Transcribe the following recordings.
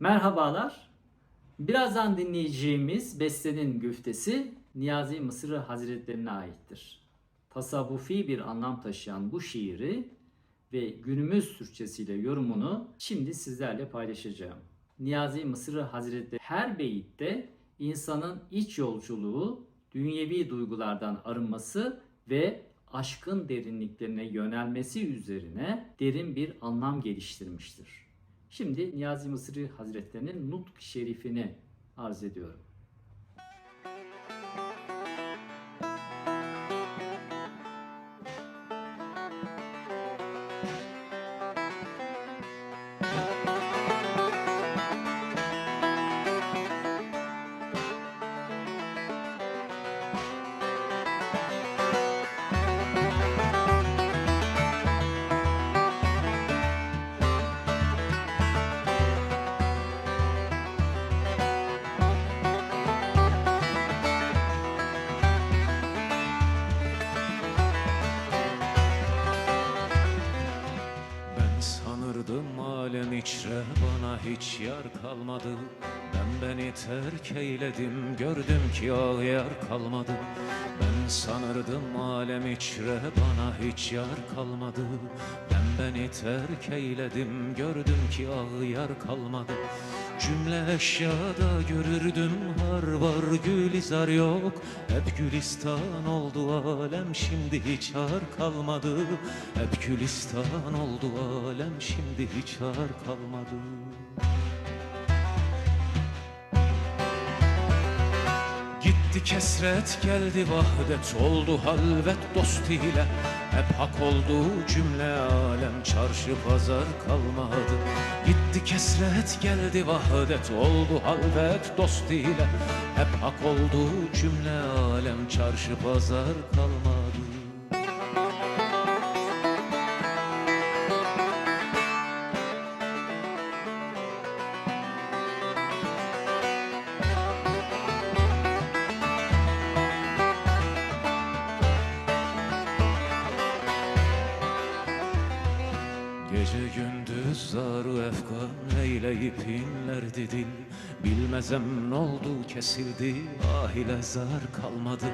Merhabalar. Birazdan dinleyeceğimiz bestenin güftesi Niyazi Mısırı Hazretlerine aittir. Tasavvufi bir anlam taşıyan bu şiiri ve günümüz Türkçesiyle yorumunu şimdi sizlerle paylaşacağım. Niyazi Mısırı Hazretleri her beyitte insanın iç yolculuğu, dünyevi duygulardan arınması ve aşkın derinliklerine yönelmesi üzerine derin bir anlam geliştirmiştir. Şimdi Niyazi Mısırı Hazretlerinin Nutk Şerifini arz ediyorum. Hiç yar kalmadı. Ben beni terk eyledim. Gördüm ki ağyar kalmadı. Ben sanırdım alem içre bana hiç yar kalmadı. Ben beni terk eyledim. Gördüm ki ağyar kalmadı Cümle eşyada görürdüm har var gülizar yok. Hep gülistan oldu alem şimdi hiç har kalmadı. Hep gülistan oldu alem şimdi hiç har kalmadı. Gitti kesret geldi vahdet oldu halvet dost ile Hep hak oldu cümle alem çarşı pazar kalmadı. Gitti kesret geldi vahdet oldu halvet dost ile. Hep hak oldu cümle alem çarşı pazar kalmadı zaru efkan eyleyip inlerdi dil Bilmezem ne oldu kesildi ah ile zar kalmadı.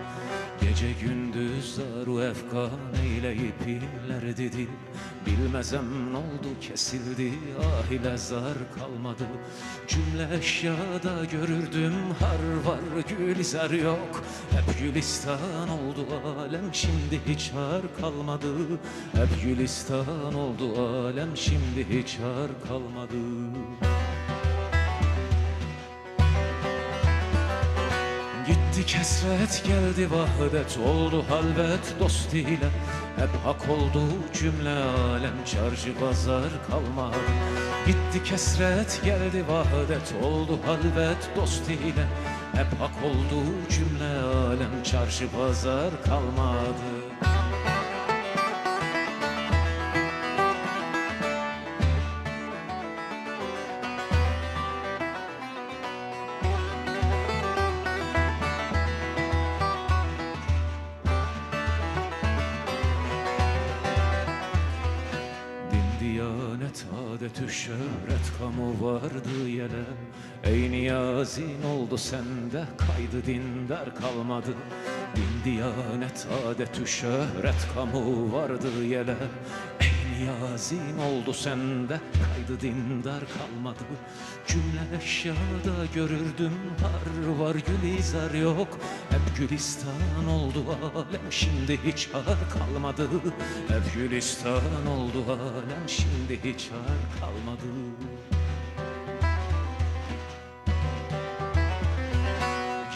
Gece gündüz zaru efkan eyleyip inlerdi dil Bilmezem ne oldu kesildi ah ile zar kalmadı. Cümle eşyada görürdüm har var gülizar yok. Hep gülistan oldu alem şimdi hiç har kalmadı. Hep gülistan oldu alem şimdi hiç har kalmadı kesret geldi vahdet oldu halvet dost ile. Hep hak oldu cümle alem çarşı pazar kalmadı Gitti kesret geldi vahdet oldu halvet dost ile. Hep hak oldu cümle alem çarşı pazar kalmadı adetü şöhret kamu vardı yere Ey niyazin oldu sende kaydı dindar kalmadı. Din diyanet adetü şöhret kamu vardı yere Ey niyazin oldu sende kaydı dindar kalmadı. Cümle eşyada görürdüm har var gülizar yok. Hep gülistan oldu alem şimdi hiç har kalmadı. Hep gülistan oldu alem şimdi hiç har kalmadı.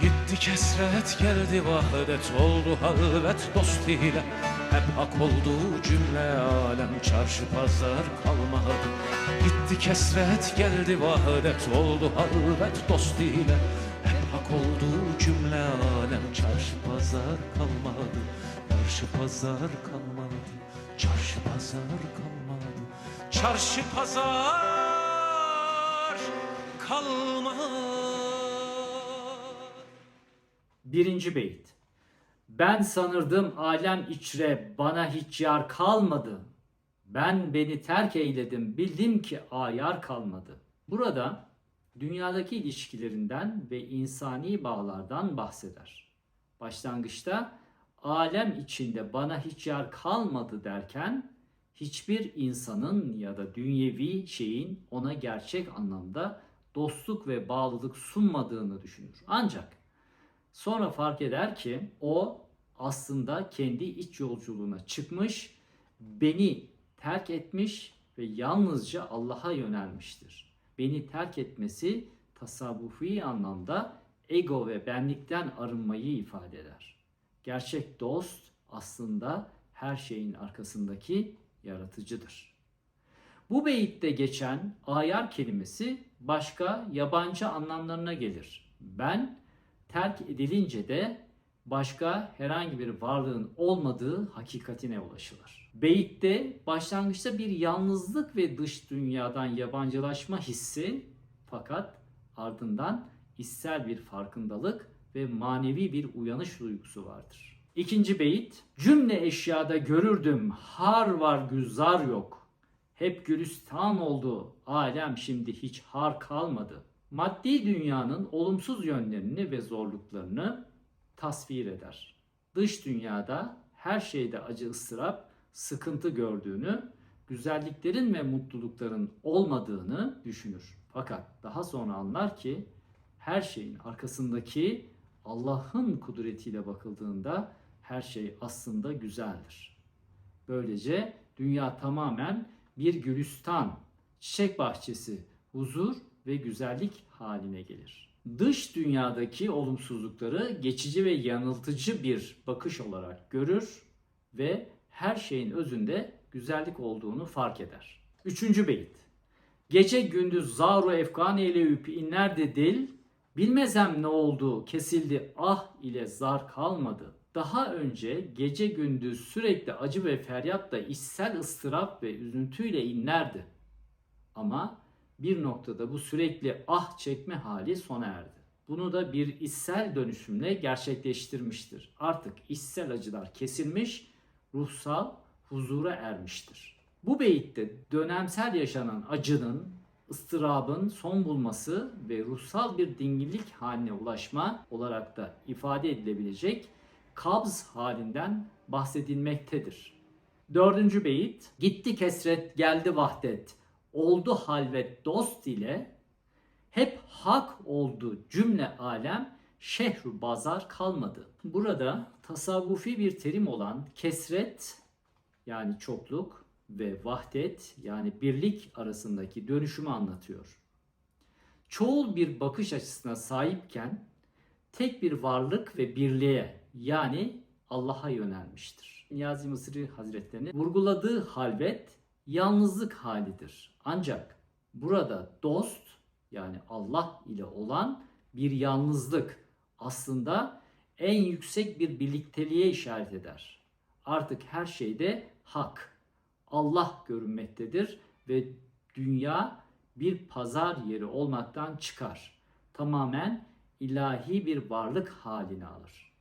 Gitti kesret geldi vahdet oldu halvet dost ile Hep hak oldu cümle alem. Çarşı pazar kalmadı. Gitti kesret geldi vahdet. Oldu halvet dost ile. Hep hak oldu cümle alem. Çarşı pazar kalmadı. Çarşı pazar kalmadı. Çarşı pazar kalmadı. Çarşı pazar kalmadı. Birinci beyit. Ben sanırdım alem içre bana hiç yar kalmadı. Ben beni terk eyledim bildim ki ayar kalmadı. Burada dünyadaki ilişkilerinden ve insani bağlardan bahseder. Başlangıçta alem içinde bana hiç yer kalmadı derken hiçbir insanın ya da dünyevi şeyin ona gerçek anlamda dostluk ve bağlılık sunmadığını düşünür. Ancak sonra fark eder ki o aslında kendi iç yolculuğuna çıkmış, beni terk etmiş ve yalnızca Allah'a yönelmiştir. Beni terk etmesi tasavvufi anlamda ego ve benlikten arınmayı ifade eder. Gerçek dost aslında her şeyin arkasındaki yaratıcıdır. Bu beyitte geçen ayar kelimesi başka yabancı anlamlarına gelir. Ben terk edilince de başka herhangi bir varlığın olmadığı hakikatine ulaşılır. Beyitte başlangıçta bir yalnızlık ve dış dünyadan yabancılaşma hissi fakat ardından içsel bir farkındalık ve manevi bir uyanış duygusu vardır. İkinci beyit, cümle eşyada görürdüm, har var güzar yok. Hep gülistan oldu, alem şimdi hiç har kalmadı. Maddi dünyanın olumsuz yönlerini ve zorluklarını tasvir eder. Dış dünyada her şeyde acı ıstırap, sıkıntı gördüğünü, güzelliklerin ve mutlulukların olmadığını düşünür. Fakat daha sonra anlar ki her şeyin arkasındaki Allah'ın kudretiyle bakıldığında her şey aslında güzeldir. Böylece dünya tamamen bir gülistan, çiçek bahçesi, huzur ve güzellik haline gelir. Dış dünyadaki olumsuzlukları geçici ve yanıltıcı bir bakış olarak görür ve her şeyin özünde güzellik olduğunu fark eder. Üçüncü beyit. Gece gündüz zaru efkan eyleyüp inlerdi dil, bilmezem ne oldu kesildi ah ile zar kalmadı. Daha önce gece gündüz sürekli acı ve feryatla içsel ıstırap ve üzüntüyle inlerdi. Ama bir noktada bu sürekli ah çekme hali sona erdi. Bunu da bir içsel dönüşümle gerçekleştirmiştir. Artık içsel acılar kesilmiş, ruhsal huzura ermiştir. Bu beyitte dönemsel yaşanan acının, ıstırabın son bulması ve ruhsal bir dingillik haline ulaşma olarak da ifade edilebilecek kabz halinden bahsedilmektedir. Dördüncü beyit, gitti kesret geldi vahdet, oldu halvet dost ile, hep hak oldu cümle alem, şehru bazar kalmadı. Burada tasavvufi bir terim olan kesret yani çokluk ve vahdet yani birlik arasındaki dönüşümü anlatıyor. Çoğul bir bakış açısına sahipken tek bir varlık ve birliğe yani Allah'a yönelmiştir. Niyazi Mısri Hazretleri'nin vurguladığı halvet yalnızlık halidir. Ancak burada dost yani Allah ile olan bir yalnızlık aslında en yüksek bir birlikteliğe işaret eder. Artık her şeyde hak, Allah görünmektedir ve dünya bir pazar yeri olmaktan çıkar. Tamamen ilahi bir varlık halini alır.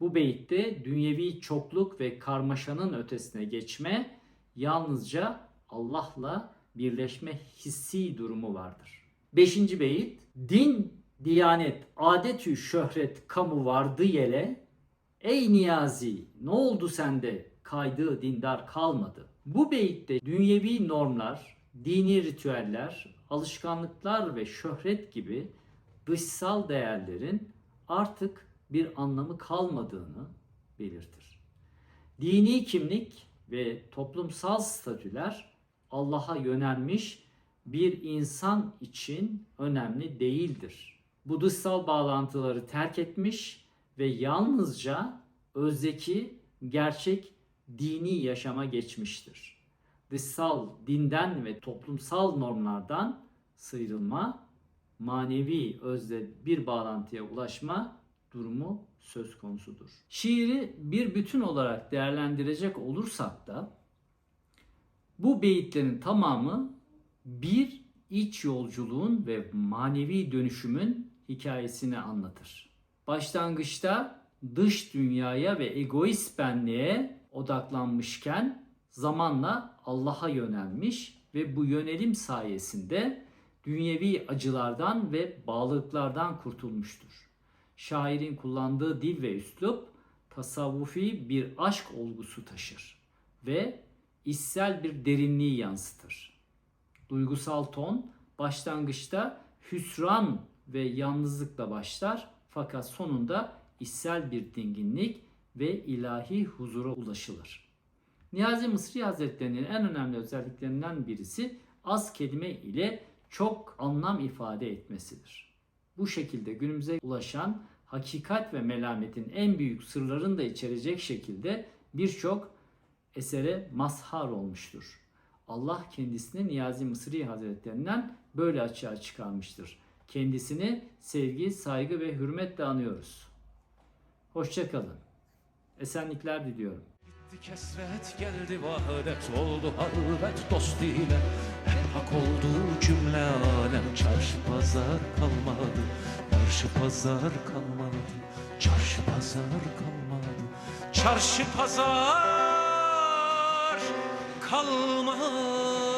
Bu beyitte dünyevi çokluk ve karmaşanın ötesine geçme yalnızca Allah'la birleşme hissi durumu vardır. Beşinci beyit din, diyanet, adetü şöhret kamu vardı yele Ey Niyazi ne oldu sende kaydı dindar kalmadı. Bu beyitte dünyevi normlar, dini ritüeller, alışkanlıklar ve şöhret gibi dışsal değerlerin artık bir anlamı kalmadığını belirtir. Dini kimlik ve toplumsal statüler Allah'a yönelmiş bir insan için önemli değildir. Bu dışsal bağlantıları terk etmiş ve yalnızca özdeki gerçek dini yaşama geçmiştir. Dışsal dinden ve toplumsal normlardan sıyrılma, manevi özde bir bağlantıya ulaşma durumu söz konusudur. Şiiri bir bütün olarak değerlendirecek olursak da bu beyitlerin tamamı bir iç yolculuğun ve manevi dönüşümün hikayesini anlatır. Başlangıçta dış dünyaya ve egoist benliğe odaklanmışken zamanla Allah'a yönelmiş ve bu yönelim sayesinde dünyevi acılardan ve bağlılıklardan kurtulmuştur. Şairin kullandığı dil ve üslup tasavvufi bir aşk olgusu taşır ve içsel bir derinliği yansıtır. Duygusal ton başlangıçta hüsran ve yalnızlıkla başlar fakat sonunda içsel bir dinginlik ve ilahi huzura ulaşılır. Niyazi Mısri Hazretleri'nin en önemli özelliklerinden birisi az kelime ile çok anlam ifade etmesidir. Bu şekilde günümüze ulaşan hakikat ve melametin en büyük sırlarını da içerecek şekilde birçok esere mazhar olmuştur. Allah kendisini Niyazi Mısri Hazretlerinden böyle açığa çıkarmıştır. Kendisini sevgi, saygı ve hürmetle anıyoruz. Hoşçakalın. Esenlikler diliyorum. Gitti kesret geldi vahdet oldu halvet dost ile hak oldu cümle alem çarşı pazar kalmadı. Çarşı pazar kalmadı Çarşı pazar kalmadı. Çarşı pazar kalmadı